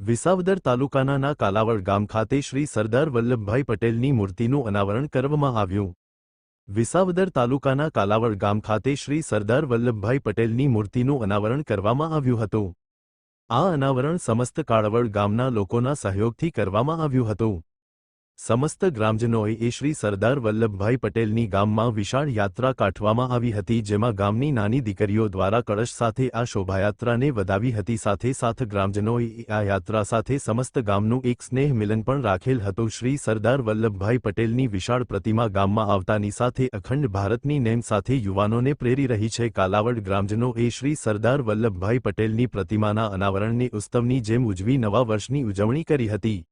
વિસાવદર તાલુકાના કાલાવડ ગામ ખાતે શ્રી સરદાર વલ્લભભાઈ પટેલની મૂર્તિનું અનાવરણ કરવામાં આવ્યું. વિસાવદર તાલુકાના કાલાવડ ગામ ખાતે શ્રી સરદાર વલ્લભભાઈ પટેલની મૂર્તિનું અનાવરણ કરવામાં આવ્યું હતું. આ અનાવરણ સમસ્ત કાળવડ ગામના લોકોના સહયોગથી કરવામાં આવ્યું હતું. સમસ્ત ગ્રામજનોએ એ શ્રી સરદાર વલ્લભભાઈ પટેલની ગામમાં વિશાળ યાત્રા કાઢવામાં આવી હતી જેમાં ગામની નાની દીકરીઓ દ્વારા કળશ સાથે આ શોભાયાત્રાને વધાવી હતી. સાથે સાથ ગ્રામજનોએ આ યાત્રા સાથે સમસ્ત ગામનું એક સ્નેહ મિલન પણ રાખેલ હતું. શ્રી સરદાર વલ્લભભાઈ પટેલની વિશાળ પ્રતિમા ગામમાં આવતાની સાથે અખંડ ભારતની નેમ સાથે યુવાનોને પ્રેરી રહી છે. કાલાવડ ગ્રામજનોએ શ્રી સરદાર વલ્લભભાઈ પટેલની પ્રતિમાના અનાવરણને ઉત્સવની જેમ ઉજવી નવા વર્ષની ઉજવણી કરી હતી.